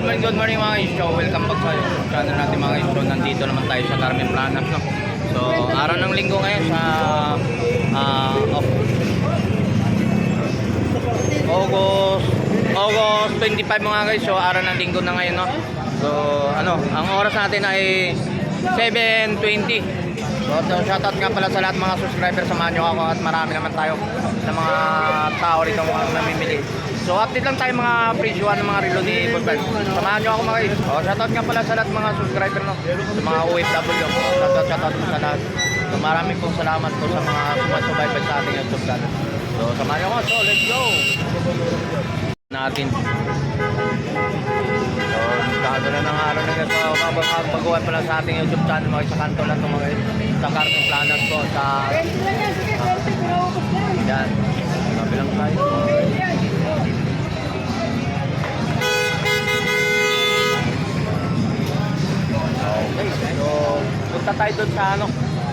good morning, good morning mga. So, welcome back sa channel natin mga. So, nandito naman tayo sa Carmen Planas, no? So, araw ng linggo ngayon sa of August August 25 mga guys. So, araw ng linggo na ngayon, no? So, ano, ang oras natin ay 7.20. So, so, shoutout nga pala sa lahat mga subscribers. Samahan nyo ako at marami naman tayo sa mga tao rito mga namimili. So, update lang tayo mga presyuhan ng mga relo ni Bossman. Samahan nyo ako mga guys. So, shoutout nga pala sa lahat mga subscriber no? Sa mga OFW. Shoutout, shoutout sa lahat. So, maraming pong salamat po sa mga sumasubaybay sa ating YouTube channel. So, samahan nyo ako. So, let's go! Natin. So, kado na ng araw na ito. Magpagawa pala sa ating YouTube channel. Mga sa kanto lang mga guys. Sa Carmen Planas po. Sa... Yan. Sabi lang tayo. Okay. So, punta tayo doon sa ano.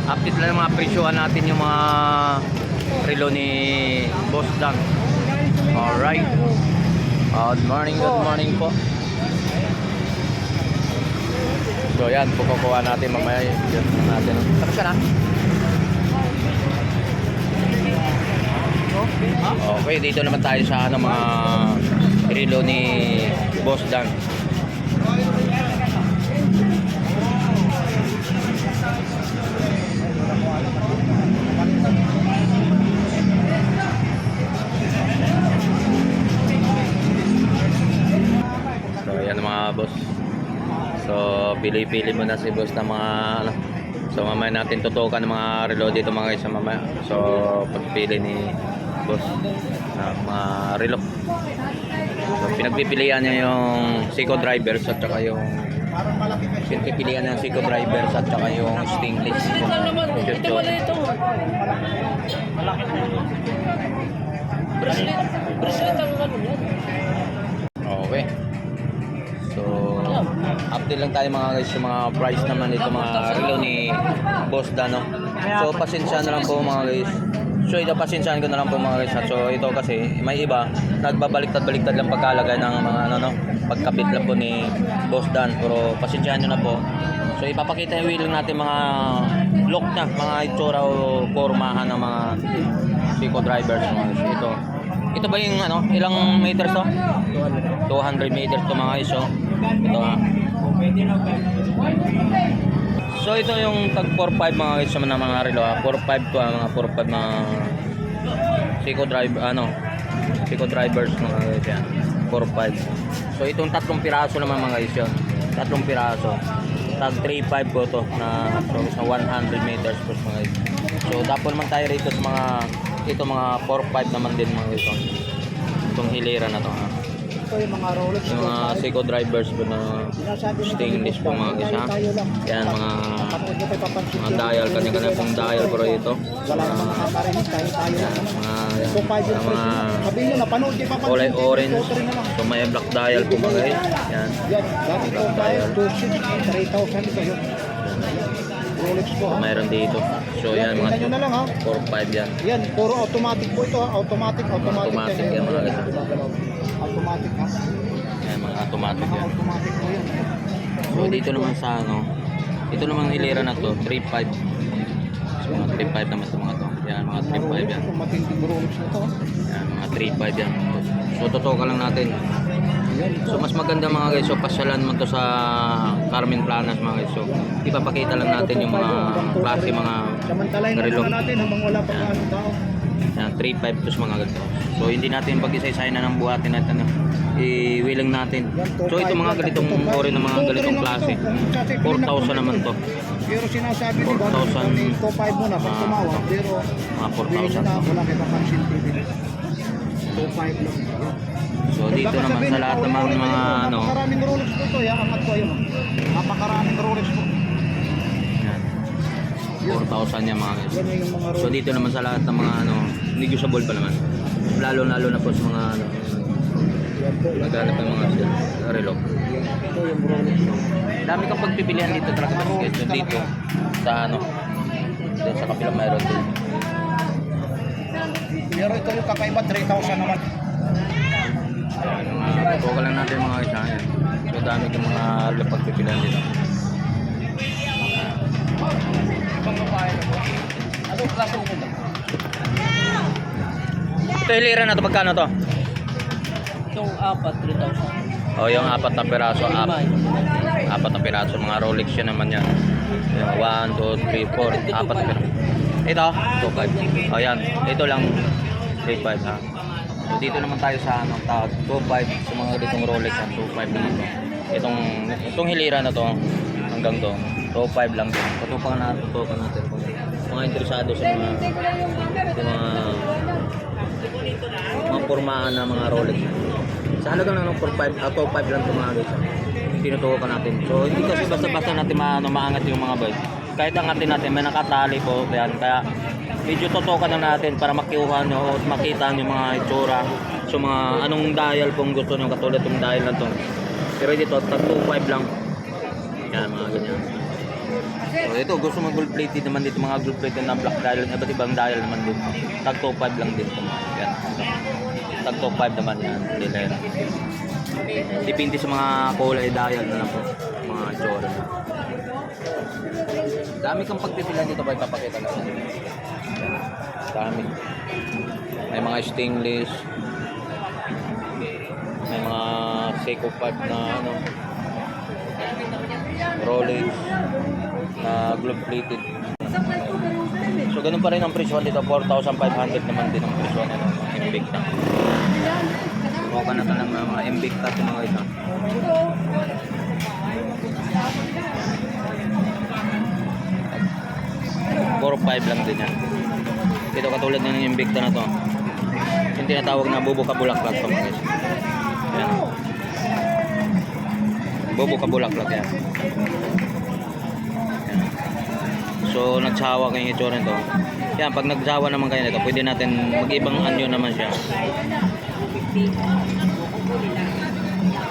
Update lang ng mga presyuhan natin yung mga relo ni Boss Dan. Alright. Good morning, good morning po. So yan, pukukuha natin mamaya yun natin. Tapos ka na? Okay, dito naman tayo sa ano, mga relo ni Boss Dan. Pili-pili mo na si boss ng mga ano. So mamaya natin tutukan ng mga relo dito mga guys sa mamaya. So pagpili ni boss ng mga relo. So pinagpipilian niya yung Seiko drivers at saka yung pinagpipilian niya yung Seiko drivers at saka yung Stingless. Ito wala ito. Bracelet. Bracelet ang ano yan. Lang tayo mga guys yung mga price naman ito mga relo ni Boss Dano. So, pasensya na lang po mga guys. So, ito pasensyahan ko na lang po mga guys. So, ito kasi may iba nagbabaliktad-baliktad lang pagkalagay ng mga ano no, pagkapit lang po ni Boss Dan. Pero pasensyahan nyo na po. So, ipapakita yung wheel natin mga look na, mga itsura o pormahan ng mga Pico drivers mga guys. Ito. Ito ba yung ano, ilang meters to? 200 meters to mga guys. So, ito nga. So ito yung tag 45 mga guys sa mga mga relo. ah. 45 to ah, mga 45 mga Seiko drive ano Seiko drivers mga guys yan. 45. So itong tatlong piraso naman mga guys yun. Tatlong piraso. Tag 35 po to na so sa 100 meters po mga guys. So dapat naman tayo rito sa mga ito mga 45 naman din mga guys. oh. Itong hilera na to. ah. Ito yung mga Rolex. Yung mga Seiko drivers po na stainless po mga isa. Yan mga mga dial, kanya-kanya pong dial pero ito. Wala namang nakakarinig, tayo tayo Yan, lang naman. mga, yan, mga Sabi nyo, napanood kayo papansin. kulay orange. So may black dial po mga guys. Yan. Yan, dati ito tayo, 2,600, 3,000 ito yun. Rolex po So mayroon dito. So yan nyo mga na lang ha. 4-5 yan. Yan, puro automatic po ito ha. Automatic, automatic. Automatic yan, yan, mga yan. ganito. Automatic ha. Yan mga automatic Mga yan. automatic po yan. So dito naman sa ano, ito naman hilera na to, 3-5. So mga 3-5 naman to mga to. Yan mga 3-5 yan. Matinding Rolex na to. Yan mga 3-5 yan. So totoo ka lang natin. So mas maganda mga guys, so pasyalan mo to sa Carmen Planas mga guys. So ipapakita lang natin yung mga klase mga Samantalahin na relo. naman natin habang wala pang ano tao. Yan, 3.5 plus mga ganito. So hindi natin pag-isa-isahin na ng buhatin natin ano, i-willing natin. So ito mga ganitong ori ng mga ganitong klase. 4,000 naman to. Pero sinasabi ni 4,000. 2,500 mo na pag tumawag. Pero Mga bilhin 4,000. na wala kayo papansin TV. 2,500 lang. So dito Baka naman sa lahat ng mga, ano, Napakaraming Rolex po ito. Yan, angat ko yun. Napakaraming Rolex po. yan, 4,000 yan mga guys. Yung So dito naman sa lahat ng mga ano, negotiable pa naman. Lalo lalo na po sa mga ano, Yan po. Yan. naghanap ng mga relo. Yung Rolex. Dami kang pagpipilian dito talaga guys. So, dito sa ano, dito sa kapila mayroon din. Pero ito yung kakaiba, 3,000 naman. Ayan, mga tutukan lang natin mga isa. Ayan. So dami yung mga pagpipilan dito. Anong klase mo ba? Ito hilira na to magkano to? Itong apat, 3,000. O Oh, yung apat na piraso, ap, apat na piraso, mga Rolex yun naman yan. 1, 2, 3, 4, apat na piraso. Ito, 2.5. O yan, ito lang 3.5 ha. So dito naman tayo sa ano, tawag 2.5 sa mga ditong Rolex yan, 2.5 naman to. Itong, itong hilira na to, hanggang to, 2.5 lang din. Tutukan na, tutukan natin mga interesado sa mga, sa mga, mga pormahan na mga Rolex. Sa halaga lang ng 4.5, uh, 2.5 lang ito mga guys. ah. Tinutukan natin. So hindi kasi basta-basta natin ma ano, maangat yung mga boys. Kahit angatin natin, may nakatali po. Yan. Kaya medyo tutukan na natin para makiuhan nyo o makita nyo mga itsura. So mga anong dial pong gusto nyo katulad yung dial na to. Pero dito, tag 2.5 lang. Yan, mga ganyan. So ito, gusto mo gold plated naman dito, mga gold plated na black dial, iba't ibang dial naman din. Tag 2.5 lang din. Yan. Tag 2.5 naman yan. Dealer. Depende sa mga kulay dial na lang po. Mga tsura. Dami kang pagpipilan dito ba ipapakita natin. Dami. May mga stainless. May mga Seiko 5 na ano. Rolex na glove plated. So ganun pa rin ang presyo dito, 4,500 naman din ang presyo nito, mga Invicta. Mukha na ito ng mga Invicta sa mga ito. Puro 5 lang din yan. Ito katulad ng Invicta na to. Yung tinatawag na bubo kabulaklak to mga guys. Yan. Bubo kabulaklak yan. Yan. So nagsawa kayo ito rin to. Yan, pag nagsawa naman kayo nito, pwede natin mag-ibang anyo naman siya.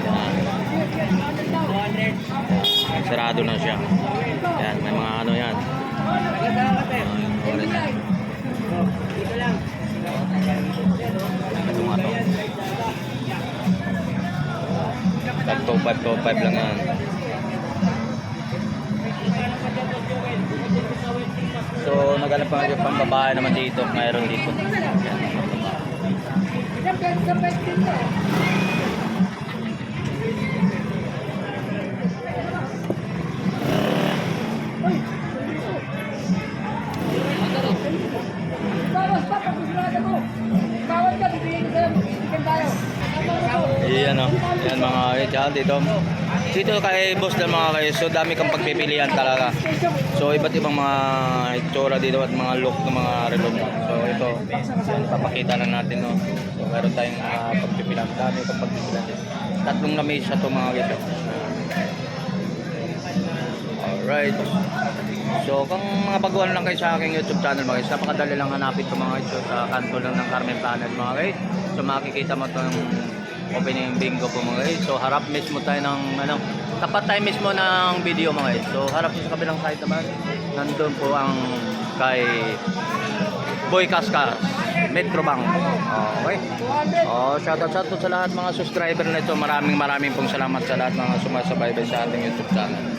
Yan. Yan. Sarado na siya. Yan, may mga ano yan. Ito nga to. Tag 2.5, 2.5 lang yan. So, naghanap pa nga pang babae naman dito. Mayroon dito. Yan. Ayan o. Ayan mga kaya dito. Dito kay boss ng mga kayo. So dami kang pagpipilian talaga. So iba't ibang mga itsura dito at mga look ng mga relo. So ito. Papakita na natin no. So meron tayong mga pagpipilian. Dami kang pagpipilian. Tatlong lamesa to mga kayo. Alright. So kung mga baguhan lang kayo sa aking YouTube channel mga guys, napakadali lang hanapin ito mga guys. Sa kanto lang ng Carmen Planet mga guys. So makikita mo itong opening bingo po mga guys. So harap mismo tayo ng ano, tapat tayo mismo ng video mga guys. So harap sa kabilang side naman, nandun po ang kay Boy Kaskas, Metrobank. Okay. Oh, shoutout shoutout sa lahat mga subscriber na ito. Maraming maraming pong salamat sa lahat mga sumasabay sa ating YouTube channel.